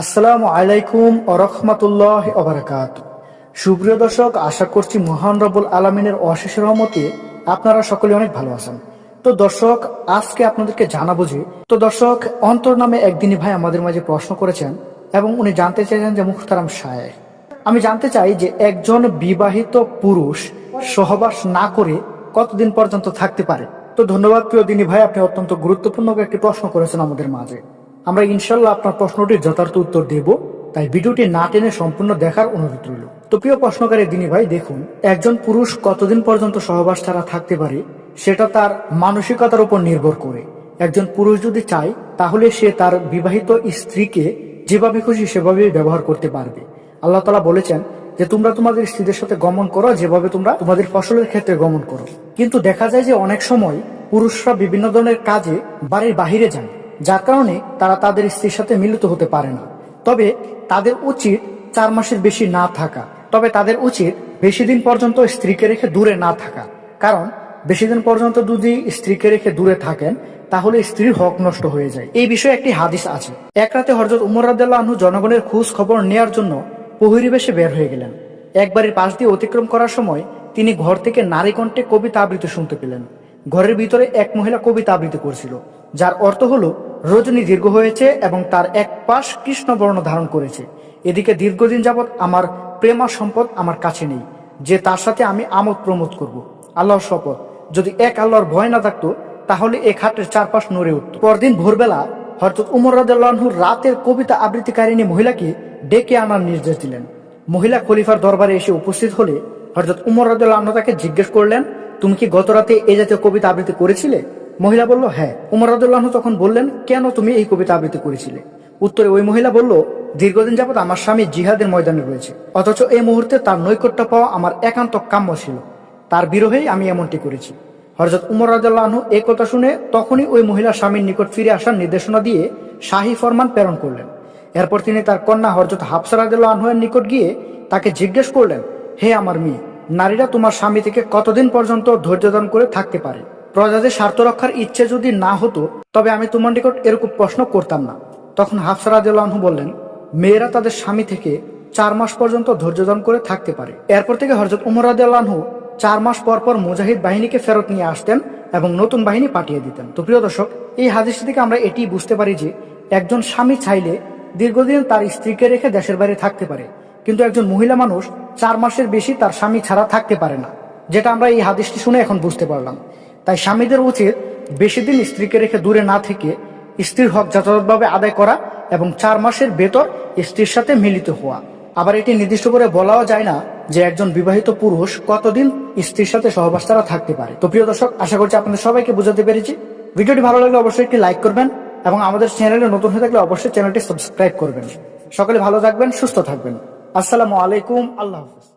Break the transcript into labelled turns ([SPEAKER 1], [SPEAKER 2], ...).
[SPEAKER 1] আসসালামু আলাইকুম আরহামাতুল্লাহ অবরাকাত সুপ্রিয় দর্শক, আশা করছি মহান রবুল আলমিনের অশেষ রহমতে আপনারা সকলে অনেক ভালো আছেন। তো দর্শক, আজকে আপনাদেরকে জানাব যে, তো দর্শক, অন্তর নামে একদিনই ভাই আমাদের মাঝে প্রশ্ন করেছেন এবং উনি জানতে চাইছেন যে মুখতারাম শায়ের আমি জানতে চাই যে একজন বিবাহিত পুরুষ সহবাস না করে কতদিন পর্যন্ত থাকতে পারে? তো ধন্যবাদ প্রিয় দিনী ভাই, আপনি অত্যন্ত গুরুত্বপূর্ণ একটি প্রশ্ন করেছেন আমাদের মাঝে। আমরা ইনশাল্লাহ আপনার প্রশ্নটির যথার্থ উত্তর দেব, তাই ভিডিওটি না টেনে সম্পূর্ণ দেখার অনুরোধ রইল। তো প্রিয় প্রশ্নকারী দিনী ভাই, দেখুন, একজন পুরুষ কতদিন পর্যন্ত সহবাস ছাড়া থাকতে পারে, সেটা তার মানসিকতার উপর নির্ভর করে। একজন পুরুষ যদি চায়, তাহলে সে তার বিবাহিত স্ত্রীকে যেভাবে খুশি সেভাবে ব্যবহার করতে পারবে। আল্লাহ তালা বলেছেন যে, তোমরা তোমাদের স্ত্রীদের সাথে গমন করো, যেভাবে তোমরা তোমাদের ফসলের ক্ষেত্রে গমন করো। কিন্তু দেখা যায় যে অনেক সময় পুরুষরা বিভিন্ন ধরনের কাজে বাড়ির বাহিরে যায়। যার কারণে তারা তাদের স্ত্রীর সাথে মিলিত হতে পারে না। তবে তাদের উচিত চার মাসের বেশি না থাকা। তবে তাদের উচিত বেশি দিন পর্যন্ত স্ত্রীকে রেখে দূরে না থাকা। কারণ বেশি দিন পর্যন্ত যদি স্ত্রীকে রেখে দূরে থাকেন, তাহলে স্ত্রীর হক নষ্ট হয়ে যায়। এই বিষয়ে একটি হাদিস আছে। এক রাতে হরজত উমর জনগণের খোঁজ খবর নেয়ার জন্য প্রহরী বেশে বের হয়ে গেলেন। একবারের পাশ দিয়ে অতিক্রম করার সময় তিনি ঘর থেকে নারী কণ্ঠে কবিতা আবৃত্তি শুনতে পেলেন। ঘরের ভিতরে এক মহিলা কবিতা আবৃত্তি করছিল, যার অর্থ হলো রজনী দীর্ঘ হয়েছে এবং তার এক পাশ কৃষ্ণবর্ণ ধারণ করেছে। এদিকে দীর্ঘদিন যাবৎ আমার প্রেমা সম্পদ আমার কাছে নেই, যে তার সাথে আমি আমোদ প্রমোদ করব। আল্লাহর শপথ, যদি এক আল্লাহর ভয় না থাকতো, তাহলে এ খাটের চারপাশ নড়ে উঠত। পরদিন ভোরবেলা হরতত উমর রাজুর রাতের কবিতা আবৃত্তিকারিণী মহিলাকে ডেকে আনার নির্দেশ দিলেন। মহিলা খলিফার দরবারে এসে উপস্থিত হলে হরজত উমর রাজুল্লাহ তাকে জিজ্ঞেস করলেন, তুমি কি গত রাতে এ জাতীয় কবিতা আবৃত্তি করেছিলে? মহিলা বলল হ্যাঁ। উমর রাজুল্লাহ তখন বললেন, কেন তুমি এই কবিতা আবৃত্তি করেছিলে? উত্তরে ওই মহিলা বলল, দীর্ঘদিন যাবৎ আমার স্বামী জিহাদের ময়দানে রয়েছে। অথচ এই মুহূর্তে তার নৈকট্য পাওয়া আমার একান্ত কাম্য ছিল। তার বিরোহেই আমি এমনটি করেছি। হরজত উমর রাজাল্লাহ এই কথা শুনে তখনই ওই মহিলা স্বামীর নিকট ফিরে আসার নির্দেশনা দিয়ে শাহী ফরমান প্রেরণ করলেন। এরপর তিনি তার কন্যা হরজত হাফসা রাজাল্লাহ আনহুয়ের নিকট গিয়ে তাকে জিজ্ঞেস করলেন, হে আমার মেয়ে, নারীরা তোমার স্বামী থেকে কতদিন পর্যন্ত ধৈর্য ধারণ করে থাকতে পারে? প্রজাদের স্বার্থ রক্ষার ইচ্ছে যদি না হতো, তবে আমি তোমার নিকট এরকম প্রশ্ন করতাম না। তখন হাফসা রাজাল্লাহ বললেন, মেয়েরা তাদের স্বামী থেকে চার মাস পর্যন্ত ধৈর্য ধারণ করে থাকতে পারে। এরপর থেকে হরজত উমর রাজু চার মাস পর পর মুজাহিদ বাহিনীকে ফেরত নিয়ে আসতেন এবং নতুন বাহিনী পাঠিয়ে দিতেন। তো প্রিয় দর্শক, এই হাদিসটি থেকে আমরা এটি বুঝতে পারি যে, একজন স্বামী চাইলে দীর্ঘদিন তার স্ত্রীকে রেখে দেশের বাইরে থাকতে পারে, কিন্তু একজন মহিলা মানুষ চার মাসের বেশি তার স্বামী ছাড়া থাকতে পারে না, যেটা আমরা এই হাদিসটি শুনে এখন বুঝতে পারলাম। তাই স্বামীদের উচিত বেশি দিন স্ত্রীকে রেখে দূরে না থেকে স্ত্রীর হক যথাযথভাবে আদায় করা এবং চার মাসের ভেতর স্ত্রীর সাথে মিলিত হওয়া। আবার এটি নির্দিষ্ট করে বলাও যায় না যে একজন বিবাহিত পুরুষ কতদিন স্ত্রীর সাথে সহবাস তারা থাকতে পারে। তো প্রিয় দর্শক, আশা করছি আপনাদের সবাইকে বুঝাতে পেরেছি। ভিডিওটি ভালো লাগলে অবশ্যই একটি লাইক করবেন এবং আমাদের চ্যানেলে নতুন হয়ে থাকলে অবশ্যই চ্যানেলটি সাবস্ক্রাইব করবেন। সকলে ভালো থাকবেন, সুস্থ থাকবেন। আসসালামু আলাইকুম, আল্লাহ হাফিজ।